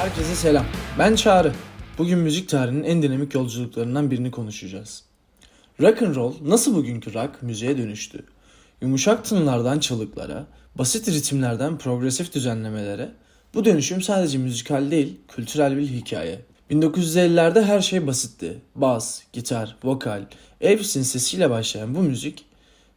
Herkese selam. Ben Çağrı. Bugün müzik tarihinin en dinamik yolculuklarından birini konuşacağız. Rock and roll nasıl bugünkü rock müziğe dönüştü? Yumuşak tınılardan çalıklara, basit ritimlerden progresif düzenlemelere, bu dönüşüm sadece müzikal değil, kültürel bir hikaye. 1950'lerde her şey basitti. Bas, gitar, vokal, Elvis'in sesiyle başlayan bu müzik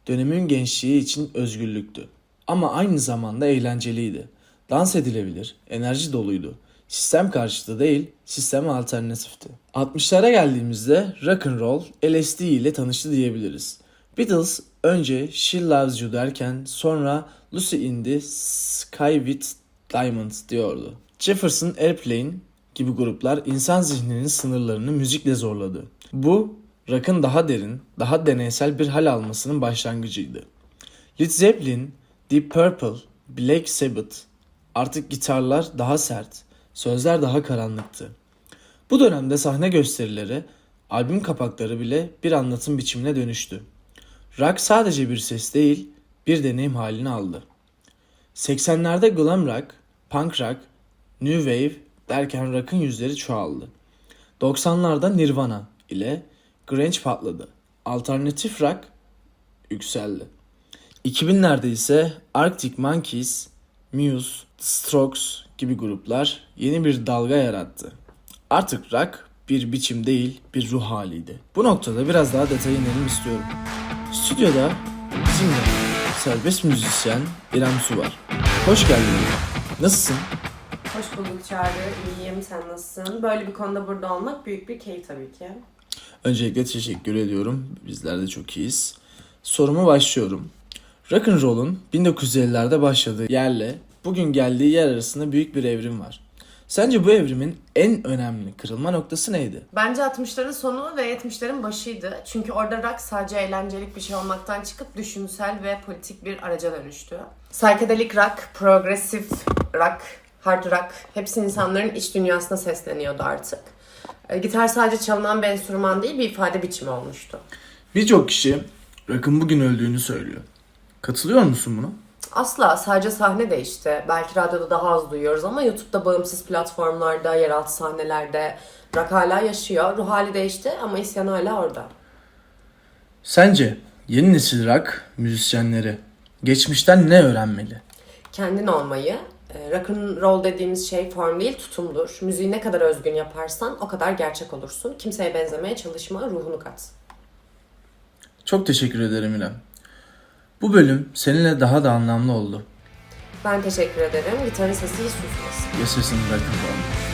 dönemin gençliği için özgürlüktü. Ama aynı zamanda eğlenceliydi. Dans edilebilir, enerji doluydu. Sistem karşıtı değil, sisteme alternatifti. 60'lara geldiğimizde rock and roll LSD ile tanıştı diyebiliriz. Beatles önce She Loves You derken sonra Lucy in the Sky with Diamonds diyordu. Jefferson Airplane gibi gruplar insan zihninin sınırlarını müzikle zorladı. Bu rock'ın daha derin, daha deneysel bir hal almasının başlangıcıydı. Led Zeppelin, Deep Purple, Black Sabbath artık gitarlar daha sert, sözler daha karanlıktı. Bu dönemde sahne gösterileri, albüm kapakları bile bir anlatım biçimine dönüştü. Rock sadece bir ses değil, bir deneyim halini aldı. 80'lerde glam rock, punk rock, new wave derken rock'ın yüzleri çoğaldı. 90'larda Nirvana ile grunge patladı. Alternatif rock yükseldi. 2000'lerde ise Arctic Monkeys, Muse, Strokes gibi gruplar yeni bir dalga yarattı. Artık rock bir biçim değil bir ruh haliydi. Bu noktada biraz daha detaya inelim istiyorum. Stüdyoda bizimle serbest müzisyen İrem Su var. Hoş geldin. Nasılsın? Hoş bulduk Çağrı. İyiyim. Sen nasılsın? Böyle bir konuda burada olmak büyük bir keyif tabii ki. Öncelikle teşekkür ediyorum. Bizler de çok iyiyiz. Soruma başlıyorum. Rock and Roll'un 1950'lerde başladığı yerle bugün geldiği yer arasında büyük bir evrim var. Sence bu evrimin en önemli kırılma noktası neydi? Bence 60'ların sonu ve 70'lerin başıydı. Çünkü orada rock sadece eğlencelik bir şey olmaktan çıkıp düşünsel ve politik bir araca dönüştü. Psychedelic rock, progressive rock, hard rock hepsi insanların iç dünyasına sesleniyordu artık. E, Gitar sadece çalınan bir enstrüman değil bir ifade biçimi olmuştu. Birçok kişi rock'ın bugün öldüğünü söylüyor. Katılıyor musun buna? Asla sadece sahne değişti. Belki radyoda daha az duyuyoruz ama YouTube'da bağımsız platformlarda, yeraltı sahnelerde rock hala yaşıyor. Ruh hali değişti ama isyan hala orada. Sence yeni nesil rock müzisyenleri geçmişten ne öğrenmeli? Kendin olmayı, e, rock and roll dediğimiz şey form değil tutumdur. Müziği ne kadar özgün yaparsan o kadar gerçek olursun. Kimseye benzemeye çalışma, ruhunu kat. Çok teşekkür ederim İrem. Bu bölüm seninle daha da anlamlı oldu. Ben teşekkür ederim. Gitarın sesi hiç susmasın. Yaşasın rock and roll.